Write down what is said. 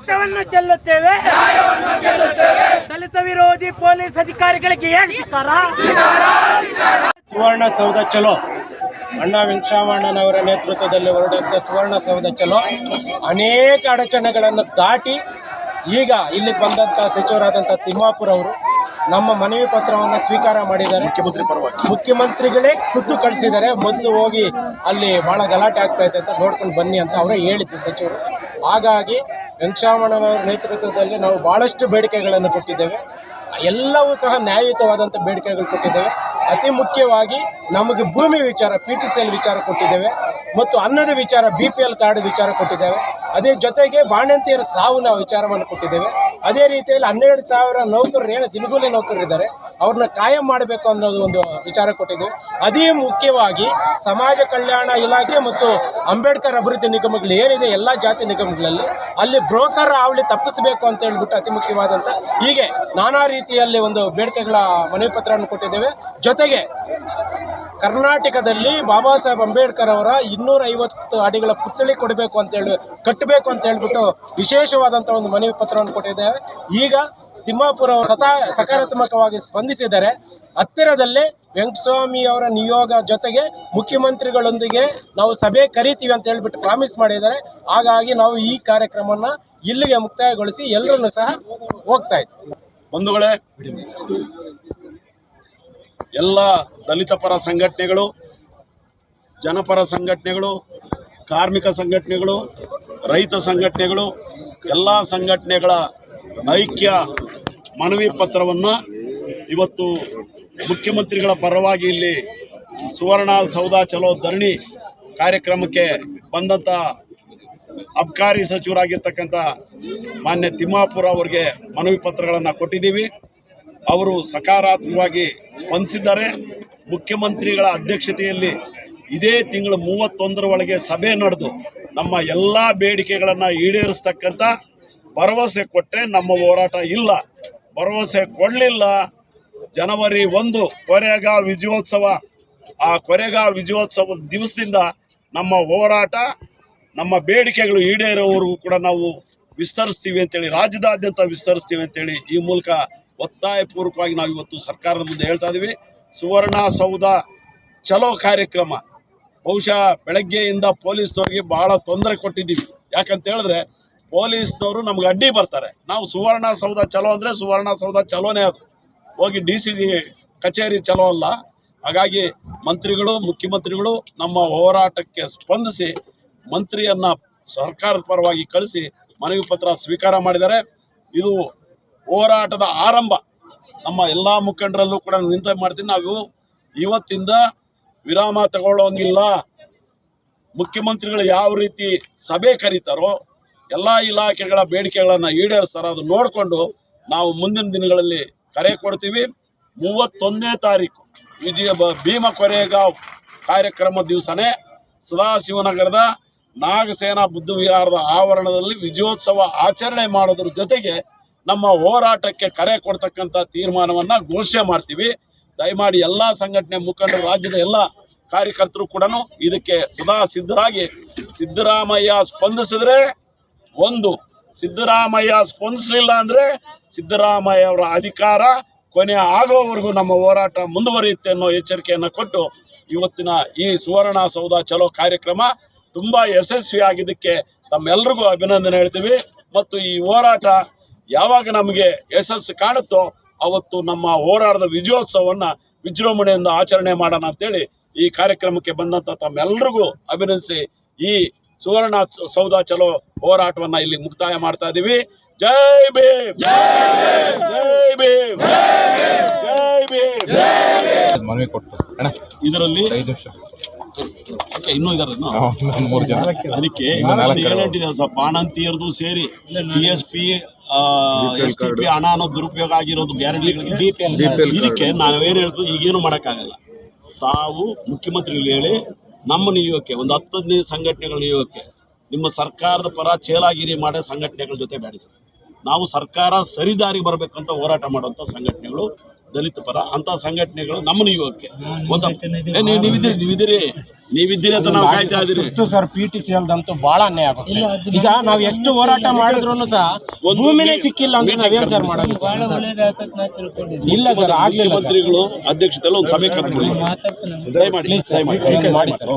ರಕ್ತವನ್ನು ಚೆಲ್ಲುತ್ತೇವೆ. ದಲಿತ ವಿರೋಧಿ ಪೊಲೀಸ್ ಅಧಿಕಾರಿಗಳಿಗೆ ಹೇಳ್ತಾರ ಸುವರ್ಣ ಸೌಧ ಚಲೋ. ಅಣ್ಣ ವೆಂಕಟರಾಮಣ್ಣನವರ ನೇತೃತ್ವದಲ್ಲಿ ಹೊರಡಂತ ಸುವರ್ಣಸೌಧ ಚಲೋ. ಅನೇಕ ಅಡಚಣೆಗಳನ್ನು ದಾಟಿ ಈಗ ಇಲ್ಲಿ ಬಂದಂಥ ಸಚಿವರಾದಂಥ ತಿಮ್ಮಾಪುರ ಅವರು ನಮ್ಮ ಮನವಿ ಪತ್ರವನ್ನು ಸ್ವೀಕಾರ ಮಾಡಿದ್ದಾರೆ. ಮುಖ್ಯಮಂತ್ರಿ ಪರವಾಗಿ. ಮುಖ್ಯಮಂತ್ರಿಗಳೇ ಖುದ್ದು ಕಳಿಸಿದ್ದಾರೆ. ಮೊದಲು ಹೋಗಿ ಅಲ್ಲಿ ಭಾಳ ಗಲಾಟೆ ಆಗ್ತಾ ಇದೆ ಅಂತ ನೋಡ್ಕೊಂಡು ಬನ್ನಿ ಅಂತ ಅವರೇ ಹೇಳಿದ್ರು ಸಚಿವರು. ಹಾಗಾಗಿ ವೆಂಕಟರಾಮಣ್ಣನವರ ನೇತೃತ್ವದಲ್ಲಿ ನಾವು ಭಾಳಷ್ಟು ಬೇಡಿಕೆಗಳನ್ನು ಕೊಟ್ಟಿದ್ದೇವೆ. ಎಲ್ಲವೂ ಸಹ ನ್ಯಾಯಯುತವಾದಂಥ ಬೇಡಿಕೆಗಳು ಕೊಟ್ಟಿದ್ದೇವೆ. ಅತಿ ಮುಖ್ಯವಾಗಿ ನಮಗೆ ಭೂಮಿ ವಿಚಾರ ಪಿ ಟಿ ಸಿ ಎಲ್ ವಿಚಾರ ಕೊಟ್ಟಿದ್ದೇವೆ. ಮತ್ತು ಅನ್ನದ ವಿಚಾರ ಬಿ ಪಿ ಎಲ್ ಕಾರ್ಡ್ ವಿಚಾರ ಕೊಟ್ಟಿದ್ದೇವೆ. ಅದೇ ಜೊತೆಗೆ ಬಾಣಂತಿಯರ ನಾವು ವಿಚಾರವನ್ನು ಕೊಟ್ಟಿದ್ದೇವೆ. ಅದೇ ರೀತಿಯಲ್ಲಿ ಹನ್ನೆರಡು ಸಾವಿರ ನೌಕರರು ಏನು ದಿನಗೂಲಿ ನೌಕರರಿದ್ದಾರೆ ಅವ್ರನ್ನ ಕಾಯಂ ಮಾಡಬೇಕು ಅನ್ನೋದು ಒಂದು ವಿಚಾರ ಕೊಟ್ಟಿದ್ದು ಅದೇ ಮುಖ್ಯವಾಗಿ ಸಮಾಜ ಕಲ್ಯಾಣ ಇಲಾಖೆ ಮತ್ತು ಅಂಬೇಡ್ಕರ್ ಅಭಿವೃದ್ಧಿ ನಿಗಮಗಳು ಏನಿದೆ ಎಲ್ಲ ಜಾತಿ ನಿಗಮಗಳಲ್ಲಿ ಅಲ್ಲಿ ಬ್ರೋಕರ್ ಆವಳಿ ತಪ್ಪಿಸಬೇಕು ಅಂತ ಹೇಳ್ಬಿಟ್ಟು ಅತಿ ಮುಖ್ಯವಾದಂಥ ಹೀಗೆ ನಾನಾ ರೀತಿಯಲ್ಲಿ ಒಂದು ಬೇಡಿಕೆಗಳ ಮನವಿ ಪತ್ರವನ್ನು ಕೊಟ್ಟಿದ್ದೇವೆ. ಜೊತೆಗೆ ಕರ್ನಾಟಕದಲ್ಲಿ ಬಾಬಾ ಸಾಹೇಬ್ ಅಂಬೇಡ್ಕರ್ ಅವರ ಇನ್ನೂರ ಐವತ್ತು ಅಡಿಗಳ ಪುತ್ಥಳಿ ಕೊಡಬೇಕು ಅಂತ ಹೇಳಿ, ಕಟ್ಟಬೇಕು ಅಂತ ಹೇಳ್ಬಿಟ್ಟು ವಿಶೇಷವಾದಂಥ ಒಂದು ಮನವಿ ಪತ್ರವನ್ನು ಕೊಟ್ಟಿದ್ದೇವೆ ಈಗ ತಿಮ್ಮಾಪುರ ಸತಾ ಸಕಾರಾತ್ಮಕವಾಗಿ ಸ್ಪಂದಿಸಿದ್ದಾರೆ ಹತ್ತಿರದಲ್ಲೇ ವೆಂಕಟಸ್ವಾಮಿ ಅವರ ನಿಯೋಗ ಜೊತೆಗೆ ಮುಖ್ಯಮಂತ್ರಿಗಳೊಂದಿಗೆ ನಾವು ಸಭೆ ಕರಿತೀವಿ ಅಂತ ಹೇಳ್ಬಿಟ್ಟು ಪ್ರಾಮಿಸ್ ಮಾಡಿದ್ದಾರೆ. ಹಾಗಾಗಿ ನಾವು ಈ ಕಾರ್ಯಕ್ರಮವನ್ನು ಇಲ್ಲಿಗೆ ಮುಕ್ತಾಯಗೊಳಿಸಿ ಎಲ್ಲರನ್ನು ಸಹ ಹೋಗ್ತಾ ಇದ್ದೀವಿ ಬಂಧುಗಳೇ ಎಲ್ಲ ದಲಿತ ಪರ ಸಂಘಟನೆಗಳು, ಜನಪರ ಸಂಘಟನೆಗಳು, ಕಾರ್ಮಿಕ ಸಂಘಟನೆಗಳು, ರೈತ ಸಂಘಟನೆಗಳು, ಎಲ್ಲ ಸಂಘಟನೆಗಳ ಐಕ್ಯ ಮನವಿ ಪತ್ರವನ್ನು ಇವತ್ತು ಮುಖ್ಯಮಂತ್ರಿಗಳ ಪರವಾಗಿ ಇಲ್ಲಿ ಸುವರ್ಣ ಸೌಧ ಚಲೋ ಧರಣಿ ಕಾರ್ಯಕ್ರಮಕ್ಕೆ ಬಂದಂಥ ಅಬ್ಕಾರಿ ಸಚಿವರಾಗಿರ್ತಕ್ಕಂಥ ಮಾನ್ಯ ತಿಮ್ಮಾಪುರ ಅವರಿಗೆ ಮನವಿ ಪತ್ರಗಳನ್ನು ಕೊಟ್ಟಿದ್ದೀವಿ. ಅವರು ಸಕಾರಾತ್ಮಕವಾಗಿ ಸ್ಪಂದಿಸಿದ್ದಾರೆ. ಮುಖ್ಯಮಂತ್ರಿಗಳ ಅಧ್ಯಕ್ಷತೆಯಲ್ಲಿ ಇದೇ ತಿಂಗಳು ಮೂವತ್ತೊಂದರ ಒಳಗೆ ಸಭೆ ನಡೆದು ನಮ್ಮ ಎಲ್ಲ ಬೇಡಿಕೆಗಳನ್ನು ಈಡೇರಿಸ್ತಕ್ಕಂಥ ಭರವಸೆ ಕೊಟ್ಟರೆ ನಮ್ಮ ಹೋರಾಟ ಇಲ್ಲ. ಭರವಸೆ ಕೊಡಲಿಲ್ಲ. ಜನವರಿ ಒಂದು ಕೊರೆಗಾ ವಿಜಯೋತ್ಸವ, ಆ ಕೊರೆಗಾ ವಿಜಯೋತ್ಸವದ ದಿವಸದಿಂದ ನಮ್ಮ ಹೋರಾಟ, ನಮ್ಮ ಬೇಡಿಕೆಗಳು ಈಡೇರೋವರೆಗೂ ಕೂಡ ನಾವು ವಿಸ್ತರಿಸ್ತೀವಿ ಅಂತೇಳಿ, ರಾಜ್ಯದಾದ್ಯಂತ ವಿಸ್ತರಿಸ್ತೀವಿ ಅಂತೇಳಿ ಈ ಮೂಲಕ ಒತ್ತಾಯಪೂರ್ವಕವಾಗಿ ನಾವು ಇವತ್ತು ಸರ್ಕಾರದ ಮುಂದೆ ಹೇಳ್ತಾ ಇದ್ದೀವಿ ಸುವರ್ಣ ಸೌಧ ಚಲೋ ಕಾರ್ಯಕ್ರಮ. ಬಹುಶಃ ಬೆಳಗ್ಗೆಯಿಂದ ಪೊಲೀಸ್ನವ್ರಿಗೆ ಬಹಳ ತೊಂದರೆ ಕೊಟ್ಟಿದ್ದೀವಿ. ಯಾಕಂತ ಹೇಳಿದ್ರೆ ಪೊಲೀಸ್ನವರು ನಮ್ಗೆ ಅಡ್ಡಿ ಬರ್ತಾರೆ. ನಾವು ಸುವರ್ಣ ಸೌಧ ಚಲೋ ಅಂದರೆ ಸುವರ್ಣ ಸೌಧ ಚಲೋನೇ ಅದು. ಹೋಗಿ ಡಿ ಸಿ ಕಚೇರಿ ಚಲೋ ಅಲ್ಲ. ಹಾಗಾಗಿ ಮಂತ್ರಿಗಳು, ಮುಖ್ಯಮಂತ್ರಿಗಳು ನಮ್ಮ ಹೋರಾಟಕ್ಕೆ ಸ್ಪಂದಿಸಿ ಮಂತ್ರಿಯನ್ನ ಸರ್ಕಾರದ ಪರವಾಗಿ ಕಳಿಸಿ ಮನವಿ ಪತ್ರ ಸ್ವೀಕಾರ ಮಾಡಿದ್ದಾರೆ. ಇದು ಹೋರಾಟದ ಆರಂಭ. ನಮ್ಮ ಎಲ್ಲ ಮುಖಂಡರಲ್ಲೂ ಕೂಡ ನಿಂತ ಮಾಡ್ತೀನಿ. ನಾವು ಇವತ್ತಿಂದ ವಿರಾಮ ತಗೊಳ್ಳೋಂಗಿಲ್ಲ. ಮುಖ್ಯಮಂತ್ರಿಗಳು ಯಾವ ರೀತಿ ಸಭೆ ಕರೀತಾರೋ, ಎಲ್ಲ ಇಲಾಖೆಗಳ ಬೇಡಿಕೆಗಳನ್ನು ಈಡೇರಿಸ್ತಾರೋ ಅದು ನೋಡಿಕೊಂಡು ನಾವು ಮುಂದಿನ ದಿನಗಳಲ್ಲಿ ಕರೆ ಕೊಡ್ತೀವಿ. ಮೂವತ್ತೊಂದನೇ ತಾರೀಕು ವಿಜಯ ಭೀಮ ಕೊರೆಗಾವ್ ಕಾರ್ಯಕ್ರಮ ದಿವಸನೇ ಸದಾಶಿವನಗರದ ನಾಗಸೇನಾ ಬುದ್ಧವಿಹಾರದ ಆವರಣದಲ್ಲಿ ವಿಜಯೋತ್ಸವ ಆಚರಣೆ ಮಾಡೋದ್ರ ಜೊತೆಗೆ ನಮ್ಮ ಹೋರಾಟಕ್ಕೆ ಕರೆ ಕೊಡ್ತಕ್ಕಂಥ ತೀರ್ಮಾನವನ್ನು ಘೋಷಣೆ ಮಾಡ್ತೀವಿ. ದಯಮಾಡಿ ಎಲ್ಲ ಸಂಘಟನೆ ಮುಖಂಡರು ರಾಜ್ಯದ ಎಲ್ಲ ಕಾರ್ಯಕರ್ತರು ಕೂಡ ಇದಕ್ಕೆ ಸದಾ ಸಿದ್ಧರಾಗಿ, ಸಿದ್ದರಾಮಯ್ಯ ಸ್ಪಂದಿಸಿದ್ರೆ ಒಂದು, ಸಿದ್ದರಾಮಯ್ಯ ಸ್ಪಂದಿಸಲಿಲ್ಲ ಅಂದರೆ ಸಿದ್ದರಾಮಯ್ಯ ಅವರ ಅಧಿಕಾರ ಕೊನೆ ಆಗೋವರೆಗೂ ನಮ್ಮ ಹೋರಾಟ ಮುಂದುವರಿಯುತ್ತೆ ಅನ್ನೋ ಎಚ್ಚರಿಕೆಯನ್ನು ಕೊಟ್ಟು ಇವತ್ತಿನ ಈ ಸುವರ್ಣ ಸೌಧ ಚಲೋ ಕಾರ್ಯಕ್ರಮ ತುಂಬ ಯಶಸ್ವಿಯಾಗಿದ್ದಕ್ಕೆ ತಮ್ಮೆಲ್ರಿಗೂ ಅಭಿನಂದನೆ ಹೇಳ್ತೀವಿ. ಮತ್ತು ಈ ಹೋರಾಟ ಯಾವಾಗ ನಮಗೆ ಯಶಸ್ಸು ಕಾಣುತ್ತೋ ಅವತ್ತು ನಮ್ಮ ಹೋರಾಟದ ವಿಜಯೋತ್ಸವವನ್ನು ವಿಜೃಂಭಣೆಯಿಂದ ಆಚರಣೆ ಮಾಡೋಣ ಅಂತೇಳಿ ಈ ಕಾರ್ಯಕ್ರಮಕ್ಕೆ ಬಂದಂಥ ತಮ್ಮೆಲ್ಲರಿಗೂ ಅಭಿನಂದಿಸಿ ಈ ಸುವರ್ಣ ಸೌಧ ಚಲೋ ಹೋರಾಟವನ್ನು ಇಲ್ಲಿ ಮುಕ್ತಾಯ ಮಾಡ್ತಾ ಇದ್ದೀವಿ ಜೈ ಭೀಮ್! ಜೈ ಭೀಮ್! ಜೈ ಭೀಮ್! ಮನವಿ ಕೊಟ್ಟು. ಅಣ್ಣ ಇದರಲ್ಲಿ ಇನ್ನೂ ಇದಾರೆ ಮೂರು ಜನ. ಅದಕ್ಕೆ ಬಾಣಂತಿಯರದು ಸೇರಿ P S P S T P ಹಣ ಅನ್ನೋ ದುರುಪಯೋಗ ಆಗಿರೋದು ಗ್ಯಾರಂಟಿಗಳಿಗೆ ಇದಕ್ಕೆ ನಾವೇನು ಹೇಳ್ತೀವಿ? ಈಗೇನು ಮಾಡೋಕ್ಕಾಗಲ್ಲ. ತಾವು ಮುಖ್ಯಮಂತ್ರಿಗಳು ಹೇಳಿ ನಮ್ಮ ನಿಯೋಗಕ್ಕೆ ಒಂದು ಹತ್ತು ಹದಿನೈದು ಸಂಘಟನೆಗಳ ನಿಯೋಗಕ್ಕೆ ನಿಮ್ಮ ಸರ್ಕಾರದ ಪರ ಚೇಲಾಗಿರಿ ಮಾಡೋ ಸಂಘಟನೆಗಳ ಜೊತೆ ಬೇಡಿಸಿ ನಾವು ಸರ್ಕಾರ ಸರಿದಾರಿಗೆ ಬರಬೇಕಂತ ಹೋರಾಟ ಮಾಡುವಂಥ ಸಂಘಟನೆಗಳು ದಲಿತ ಪರ ಅಂತ ಸಂಘಟನೆಗಳು ನಮ್ಮ ನಿಯೋಗಕ್ಕೆ. ನೀವಿದ್ದೀರಿ ನೀವಿದ್ದೀರಿ. ನೀವಿದ್ದೀರಿ ಅಂತ ನಾವು ಕಾಯ್ತಾ ಇತ್ತು ಸರ್ ಪಿ ಟಿ ಸಿ ಅಲ್ದಂತೂ ಬಹಳ ಅನ್ಯಾಯ ಆಗುತ್ತೆ. ಈಗ ನಾವು ಎಷ್ಟು ಹೋರಾಟ ಮಾಡಿದ್ರು ಸಹ ಒಂದು ಭೂಮಿನೇ ಸಿಕ್ಕಿಲ್ಲ ಅಂದ್ರೆ ನಾವೇನ್ ಸರ್ ಮಾಡೋದು? ಇಲ್ಲ ಸರ್ ಆಗ್ಲಿಲ್ಲ ಸರ್. ಮುಖ್ಯಮಂತ್ರಿಗಳು ಅಧ್ಯಕ್ಷತೆಯಲ್ಲಿ ಒಂದು ಸಭೆ ಕರೆದು ದಯಮಾಡಿ ದಯಮಾಡಿ. ಮಾಡಿ ಸರ್.